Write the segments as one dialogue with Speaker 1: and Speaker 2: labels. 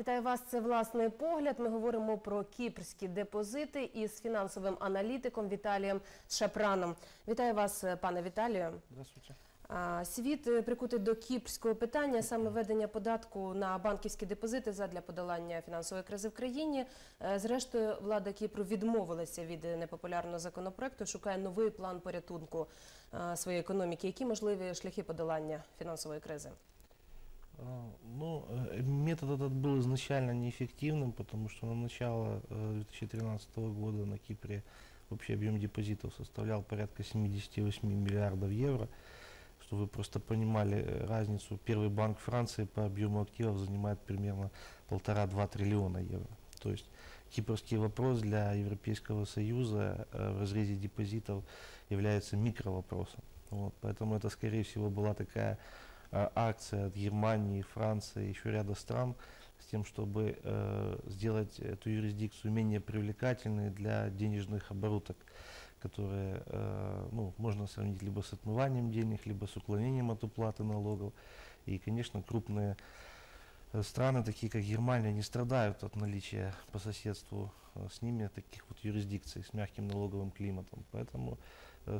Speaker 1: Вітаю вас. Це власний погляд. Ми говоримо про кіпрські депозити із фінансовим аналітиком Віталієм Шапраном. Вітаю вас, пане Віталію.
Speaker 2: Здравствуйте.
Speaker 1: Світ е, прикутий до кіпрського питання, саме введення податку на банківські депозити задля подолання фінансової кризи в країні. Е, Зрештою, влада Кіпру відмовилася від непопулярного законопроекту, шукає новий план порятунку е, своєї економіки. Які можливі шляхи подолання фінансової кризи?
Speaker 2: А, Ну, э, метод этот был изначально неэффективным, потому что на начало э, 2013 года на Кипре общий объем депозитов составлял порядка 78 миллиардов евро. Чтобы вы просто понимали э, разницу, первый банк Франции по объему активов занимает примерно полтора-два триллиона евро. То есть кипрский вопрос для Европейского Союза э, в разрезе депозитов является микровопросом. Вот, поэтому это, скорее всего, была такая э, акция от Германии, Франции, еще ряда стран с тем, чтобы э, сделать эту юрисдикцию менее привлекательной для денежных обороток, которые э, ну, можно сравнить либо с отмыванием денег, либо с уклонением от уплаты налогов. И, конечно, крупные э, страны, такие как Германия, не страдают от наличия по соседству э, с ними таких вот юрисдикций с мягким налоговым климатом. Поэтому, э,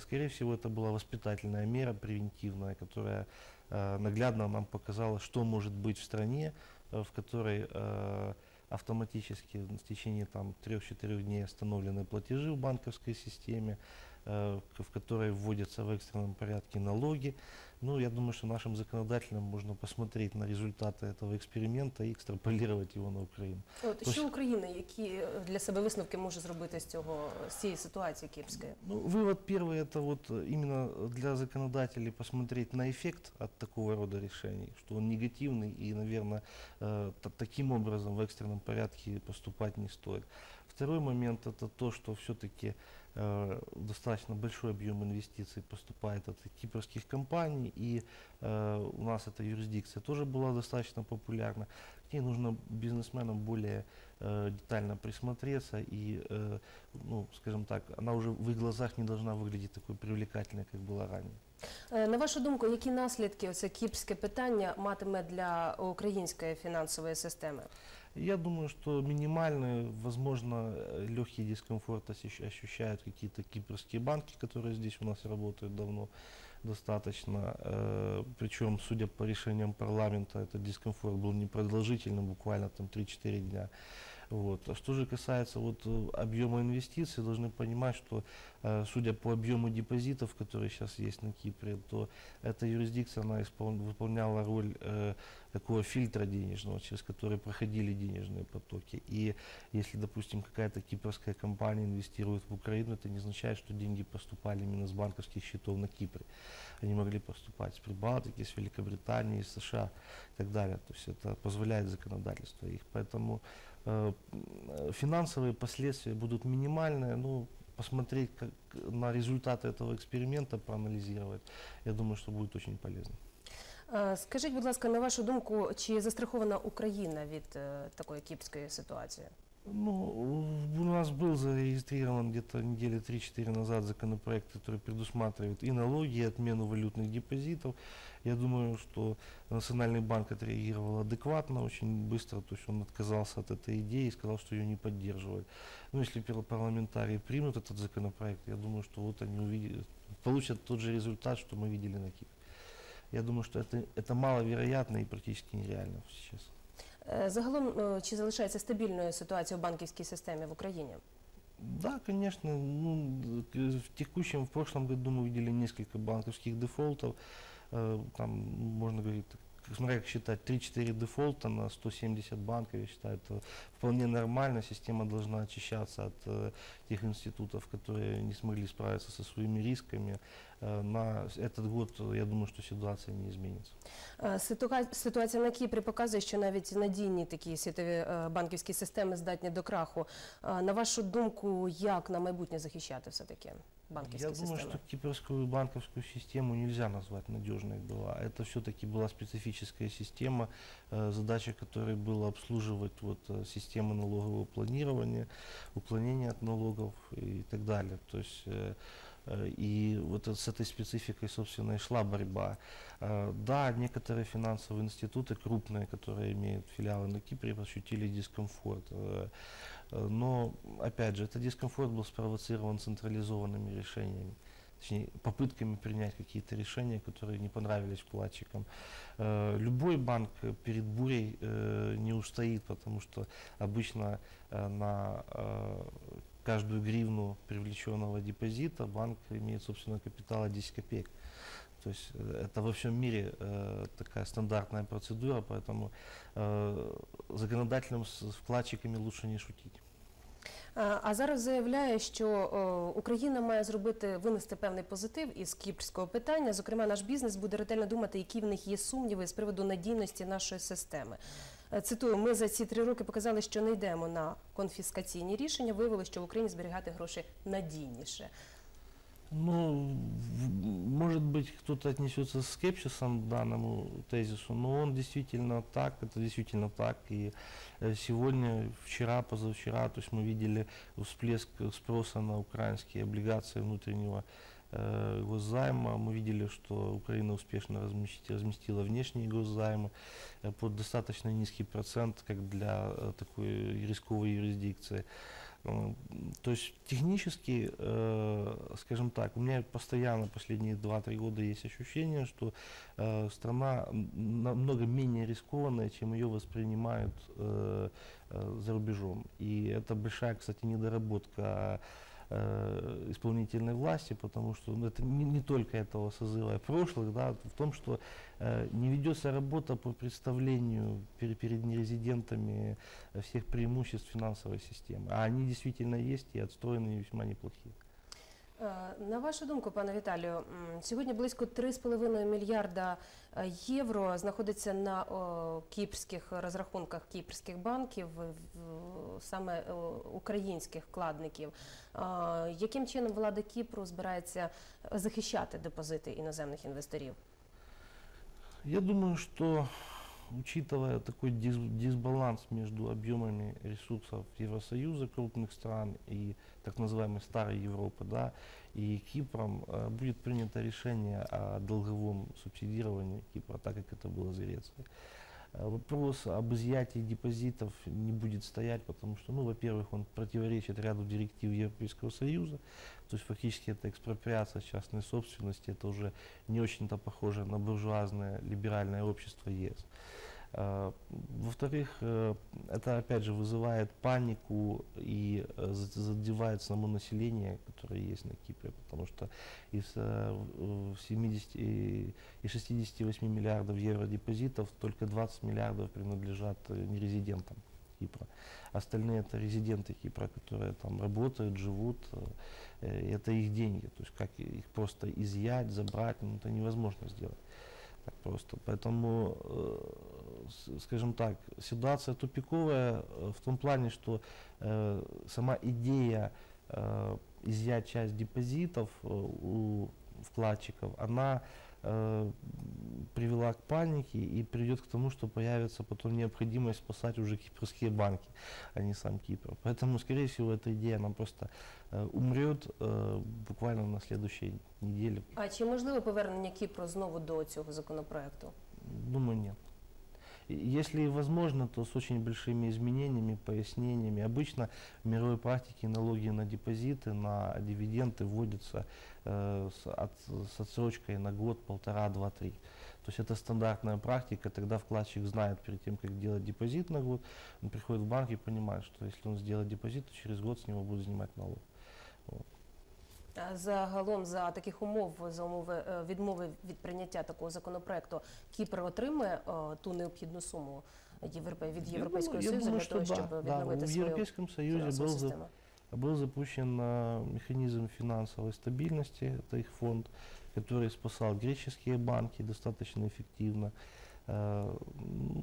Speaker 2: скорее всего, это была воспитательная мера превентивная, которая э, наглядно нам показала, что может быть в стране, э, в которой э, автоматически в течение там 3-4 дней остановлены платежи в банковской системе, э, в которой вводятся в экстренном порядке налоги. Ну, я думаю, что нашим законодателям можно посмотреть на результаты этого эксперимента и экстраполировать его на Украину.
Speaker 1: От
Speaker 2: Тож-
Speaker 1: що Україна, які е, для себе висновки може зробити з цього з цієї ситуації кіпрської?
Speaker 2: Ну, вывод первый это вот э, именно для законодателей посмотреть на эффект от такого рода решений, что он негативный и, наверное, э, та- таким образом в экстренном порядке поступать не стоит. Второй момент это то, что все-таки достаточно большой объем инвестиций поступает от кипрских компаний, и э, у нас эта юрисдикция тоже была достаточно популярна. К ней нужно бизнесменам более э, детально присмотреться, и, э, ну, скажем так, она уже в их глазах не должна выглядеть такой привлекательной, как была ранее.
Speaker 1: Е, На вашу думку, які наслідки оце кіпрське питання матиме для української фінансової системи?
Speaker 2: Я думаю, что минимальный, возможно, легкий дискомфорт ощущ- ощущают какие-то кипрские банки, которые здесь у нас работают давно достаточно. Э, Причем, судя по решениям парламента, этот дискомфорт был непродолжительным, буквально там 3-4 дня. Вот. А что же касается вот э, объема инвестиций, должны понимать, что э, судя по объему депозитов, которые сейчас есть на Кипре, то эта юрисдикция, она испол- выполняла роль э, такого фильтра денежного, через который проходили денежные потоки. И если, допустим, какая-то кипрская компания инвестирует в Украину, это не означает, что деньги поступали именно с банковских счетов на Кипре. Они могли поступать с Прибалтики, с Великобритании, с США и так далее. То есть это позволяет законодательство их. Поэтому э, финансовые последствия будут минимальные. Ну, посмотреть как, на результаты этого эксперимента, проанализировать, я думаю, что будет очень полезно.
Speaker 1: Е, Скажіть, будь ласка, на вашу думку, чи застрахована Україна від е, такої кіпрської ситуації?
Speaker 2: Ну, у нас был зарегистрирован где-то недели 3-4 назад законопроект, который предусматривает и налоги, и отмену валютных депозитов. Я думаю, что Национальный банк отреагировал адекватно, очень быстро, то есть он отказался от этой идеи и сказал, что ее не поддерживает. Ну, если пар- парламентарии примут этот законопроект, я думаю, что вот они увидят, получат тот же результат, что мы видели на Кипре. Я думаю, что это, это маловероятно и практически нереально сейчас.
Speaker 1: Е, Загалом, е, чи залишається стабільною ситуація в банківській системі в Україні?
Speaker 2: Да, конечно. Ну, к- в текущем, в прошлом году мы видели несколько банковских дефолтов. Э, Там можно говорить, так, смотря как считать, 3-4 дефолта на 170 банков, я считаю, это вполне нормально. Система должна очищаться от э, тех институтов, которые не смогли справиться со своими рисками. Э, На с- этот год, э, я думаю, что ситуация не изменится.
Speaker 1: Е, ситуа- Ситуація на Кіпрі показує, що навіть надійні такі світові е, банківські системи здатні до краху. Е, На вашу думку, як на майбутнє захищати все-таки Банківські
Speaker 2: Я думаю,
Speaker 1: системи?
Speaker 2: что кипрскую банковскую систему нельзя назвать надежной была. Это все-таки была специфическая система, э, задача которой была обслуживать вот, э, систему налогового планирования, уклонения от налогов и так далее. То есть э, И вот с этой спецификой, собственно, и шла борьба. Да, некоторые финансовые институты крупные, которые имеют филиалы на Кипре, ощутили дискомфорт. Э, Но, опять же, этот дискомфорт был спровоцирован централизованными решениями. Точнее, попытками принять какие-то решения, которые не понравились вкладчикам. Э, Любой банк перед бурей э, не устоит, потому что обычно на каждую гривну привлеченного депозита банк имеет собственного капитала 10 копеек. То есть э, это во всем мире э, такая стандартная процедура, поэтому э, законодателям с с вкладчиками лучше не шутить.
Speaker 1: Е, А зараз заявляє, що е, Україна має зробити винести певний позитив із кіпрського питання. Зокрема, наш бізнес буде ретельно думати, які в них є сумніви з приводу надійності нашої системи. Е, Цитую, ми за ці три роки показали, що не йдемо на конфіскаційні рішення. Виявили, що в Україні зберігати гроші надійніше.
Speaker 2: Ну, может быть, кто-то отнесется с скепсисом к данному тезису, но он действительно так, это действительно так. И э, сегодня, вчера, позавчера, то есть мы видели всплеск спроса на украинские облигации внутреннего э, госзайма. Мы видели, что Украина успешно размещи- разместила внешние госзаймы э, под достаточно низкий процент, как для э, такой рисковой юрисдикции. Э, То есть технически, э, скажем так, у меня постоянно последние 2-3 года есть ощущение, что э, страна намного менее рискованная, чем ее воспринимают э, э, за рубежом. И это большая, кстати, недоработка э, исполнительной власти, потому что ну, это не, не только этого созыва, а прошлых, да, в том, что э, не ведется работа по представлению перед, перед нерезидентами всех преимуществ финансовой системы. А они действительно есть и отстроены весьма неплохие.
Speaker 1: Е, На вашу думку, пане Віталію, сьогодні близько 3,5 мільярда е, євро знаходиться на кіпрських розрахунках кіпрських банків, саме е, українських вкладників. Яким чином влада Кіпру збирається захищати депозити іноземних інвесторів?
Speaker 2: Я думаю, что учитывая такой дис- дисбаланс между объемами ресурсов Евросоюза, крупных стран и так называемой старой Европы, да, и Кипром, э, будет принято решение о долговом субсидировании Кипра, так как это было за Грецией. Э, Вопрос об изъятии депозитов не будет стоять, потому что, ну, во-первых, он противоречит ряду директив Европейского Союза, то есть фактически это экспроприация частной собственности, это уже не очень-то похоже на буржуазное либеральное общество ЕС. Э, Во-вторых, э, это опять же вызывает панику и э, за- задевает само население, которое есть на Кипре, потому что из э, в- в 70 и и 68 миллиардов евро депозитов только 20 миллиардов принадлежат нерезидентам Кипра. Остальные это резиденты Кипра, которые там работают, живут, это их деньги. То есть как их просто изъять, забрать, ну, это невозможно сделать так просто. Поэтому, скажем так, ситуация тупиковая э, в том плане, что э, сама идея э, изъять часть депозитов э, у вкладчиков, она э, привела к панике и приведет к тому, что появится потом необходимость спасать уже кипрские банки, а не сам Кипр. Поэтому, скорее всего, эта идея, она просто э, умрет э, буквально на следующей неделе.
Speaker 1: А чи можливо повернення Кіпру знову до цього законопроекту?
Speaker 2: Думаю, нет. Если возможно, то с очень большими изменениями, пояснениями. Обычно в мировой практике налоги на депозиты, на дивиденды вводятся э, с, от- с отсрочкой на год, полтора, два, три. То есть это стандартная практика, тогда вкладчик знает перед тем, как делать депозит на год, он приходит в банк и понимает, что если он сделает депозит, то через год с него будут снимать налог.
Speaker 1: А Загалом за таких умов, за умови е, відмови від прийняття такого законопроекту, Кіпр отримає е, ту необхідну суму Європе- від
Speaker 2: Я
Speaker 1: Європейського
Speaker 2: думаю- я
Speaker 1: Союзу
Speaker 2: думаю,
Speaker 1: для
Speaker 2: что
Speaker 1: того,
Speaker 2: да,
Speaker 1: щоб
Speaker 2: да.
Speaker 1: відновити
Speaker 2: В
Speaker 1: свою
Speaker 2: Европейском Союзе
Speaker 1: фінансову
Speaker 2: был, за-
Speaker 1: систему.
Speaker 2: был запущен э, механизм финансовой стабильности, это их фонд, который спасал греческие банки достаточно эффективно. Э,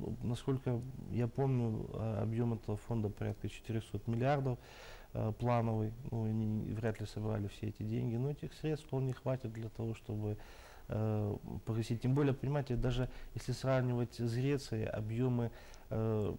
Speaker 2: ну, насколько я помню, э, объем этого фонда порядка 400 миллиардов э, Плановый. Ну, они вряд ли собрали все эти деньги, но этих средств вполне хватит для того, чтобы э, погасить. Тем более, понимаете, даже если сравнивать с Грецией, объемы э,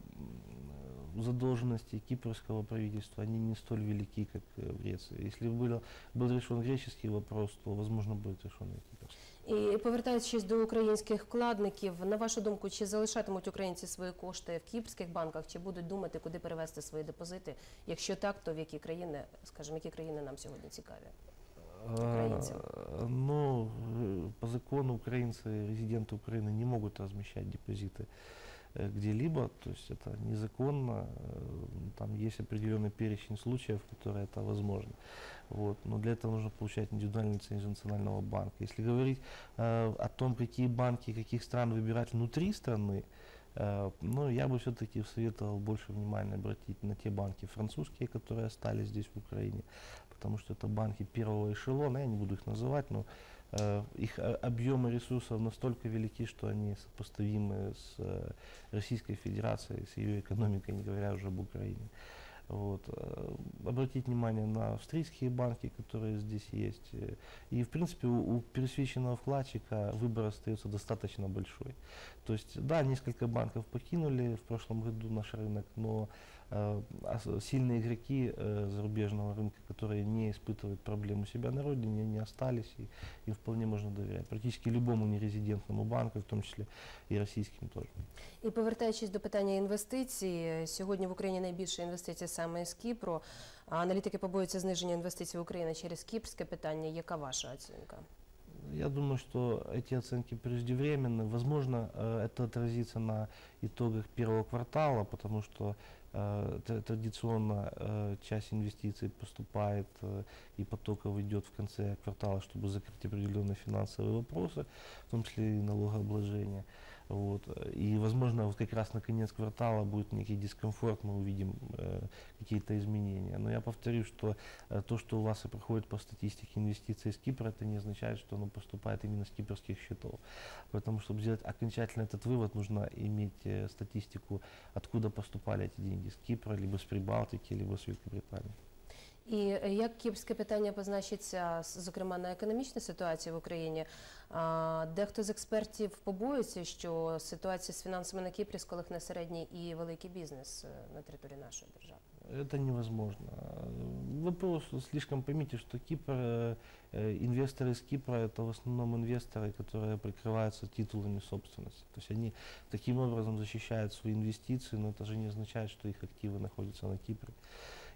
Speaker 2: задолженности кипрского правительства, они не столь велики, как э, в Греции. Если бы был, был решен греческий вопрос, то, возможно, будет решен и кипрский.
Speaker 1: І повертаючись до українських вкладників, на вашу думку, чи залишатимуть українці свої кошти в кіпрських банках, чи будуть думати, куди перевести свої депозити? Якщо так, то в які країни, скажімо, які країни нам сьогодні цікаві? Украинцам.
Speaker 2: А, Ну, э, по закону украинцы, резиденты Украины не могут размещать депозиты э, Где-либо, то есть это незаконно, э, там есть определенный перечень случаев, в которые это возможно. Вот. Но для этого нужно получать индивидуальную лицензию национального банка. Если говорить э, о том, какие банки, каких стран выбирать внутри страны, э, ну, я бы все-таки советовал больше внимания обратить на те банки французские, которые остались здесь в Украине, потому что это банки первого эшелона, я не буду их называть, но э, их э, объемы ресурсов настолько велики, что они сопоставимы с э, Российской Федерацией, с ее экономикой, не говоря уже об Украине. Вот. э, Обратить внимание на австрийские банки, которые здесь есть. И, в принципе, у, у пересвеченного вкладчика выбор остается достаточно большой. То есть, да, несколько банков покинули в прошлом году наш рынок, но сильные игроки э, зарубежного рынка, которые не испытывают проблем у себя на родине, они остались, и им вполне можно доверять. Практически любому нерезидентному банку, в том числе и российским тоже.
Speaker 1: І повертаючись до питання інвестицій, сьогодні в Україні найбільше інвестицій саме з Кіпру. А аналітики побоюються зниження інвестицій в Україні через кіпрське питання. Яка ваша оцінка?
Speaker 2: Я думаю, что эти оценки преждевременны. Возможно, э, это отразится на итогах первого квартала, потому что э, тра- традиционно э, часть инвестиций поступает э, и потоков идет в конце квартала, чтобы закрыть определенные финансовые вопросы, в том числе и налогообложение. Вот. И, возможно, вот как раз на конец квартала будет некий дискомфорт, мы увидим э, какие-то изменения. Но я повторю, что э, то, что у вас и проходит по статистике инвестиций из Кипра, это не означает, что оно поступает именно с кипрских счетов. Поэтому, чтобы сделать окончательно этот вывод, нужно иметь э, статистику, откуда поступали эти деньги, с Кипра, либо с Прибалтики, либо с Великобритании.
Speaker 1: І е, як кіпрське питання позначиться, с- зокрема, на економічній ситуації в Україні? А, Дехто з експертів побоюється, що ситуація з фінансами на Кіпрі сколихне середній і великий бізнес е, на території нашої держави.
Speaker 2: Это невозможно. Э, Вопрос слишком, поймите, что Кипр, э, э, инвесторы из Кипра это в основном инвесторы, которые прикрываются титулами собственности. То есть они таким образом защищают свои инвестиции, но это же не означает, что их активы находятся на Кипре.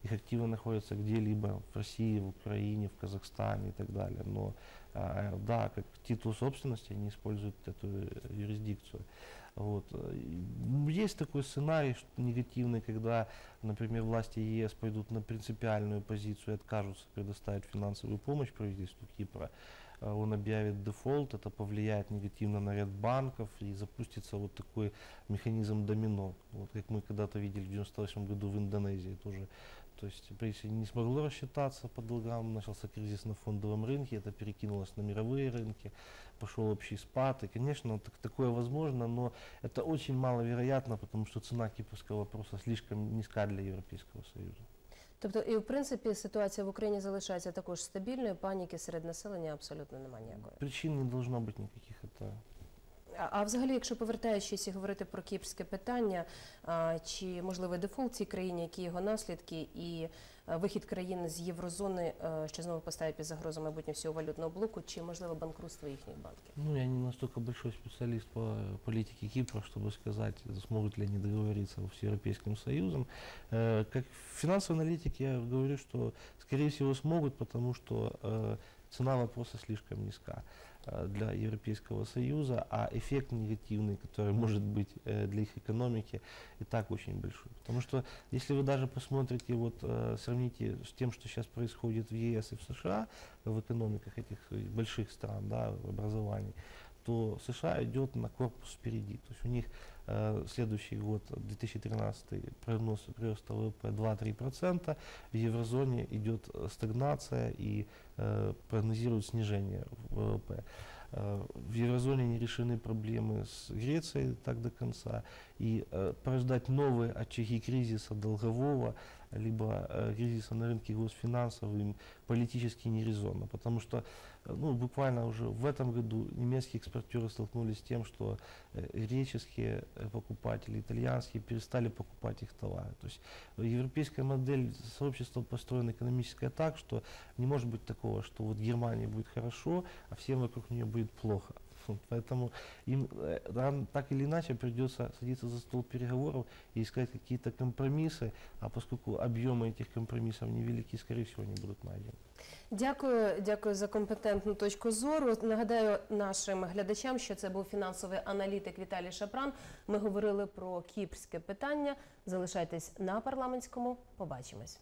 Speaker 2: Их активы находятся где-либо в России, в Украине, в Казахстане и так далее. Но а, да, как титул собственности они используют эту э, юрисдикцию. Вот. Есть такой сценарий что негативный, когда, например, власти ЕС пойдут на принципиальную позицию и откажутся предоставить финансовую помощь правительству Кипра. Э, Он объявит дефолт, это повлияет негативно на ряд банков и запустится вот такой механизм домино. Вот как мы когда-то видели в 98 году в Индонезии тоже. То есть если не смогло рассчитаться по долгам, начался кризис на фондовом рынке, это перекинулось на мировые рынки, пошел общий спад. И, конечно, так, такое возможно, но это очень маловероятно, потому что цена кипрского вопроса слишком низка для Европейского Союза.
Speaker 1: Тобто, і в принципі ситуація в Україні залишається також стабільною, паніки серед населення абсолютно немає ніякої.
Speaker 2: Причин не должно быть никаких. Это
Speaker 1: А, а взагалі, якщо повертаючись і говорити про кіпрське питання, а, чи можливий дефолт в цій країні, які його наслідки, і а, вихід країни з єврозони, а, що знову поставить під загрозу майбутнє всього валютного блоку, чи можливо банкрутство їхніх банків?
Speaker 2: Ну, я не настолько большой специалист по э, политике Кипра, чтобы сказать, смогут ли они договориться с Европейским Союзом. Э, Как финансовый аналитик я говорю, что, скорее всего, смогут, потому что э, цена вопроса слишком низка э, Для Европейского Союза, а эффект негативный, который может быть э, для их экономики, и так очень большой. Потому что если вы даже посмотрите, вот э, сравните с тем, что сейчас происходит в ЕС и в США, в экономиках этих э, больших стран, да, в образовании, то США идет на корпус впереди. То есть у них э, следующий год, 2013, прогноз прироста ВВП 2-3%, в еврозоне идет э, стагнация и э, прогнозируют снижение ВВП. Э, В еврозоне не решены проблемы с Грецией так до конца. И э, порождать новые очаги кризиса долгового либо э, кризиса на рынке госфинансов им политически нерезонно, потому что э, ну, буквально уже в этом году немецкие экспортеры столкнулись с тем, что греческие покупатели, итальянские перестали покупать их товары. То есть европейская модель сообщества построена экономическая так, что не может быть такого, что вот Германии будет хорошо, а всем вокруг нее будет плохо. Вот Поэтому им э, рано- так или иначе придется садиться за стол переговоров и искать какие-то компромиссы, а поскольку объемы этих компромиссов невелики, скорее всего, они будут найдены.
Speaker 1: Дякую, дякую за компетентну точку зору. Нагадаю нашим глядачам, що це був фінансовий аналітик Віталій Шапран. Ми говорили про кіпрське питання. Залишайтесь на парламентському. Побачимось.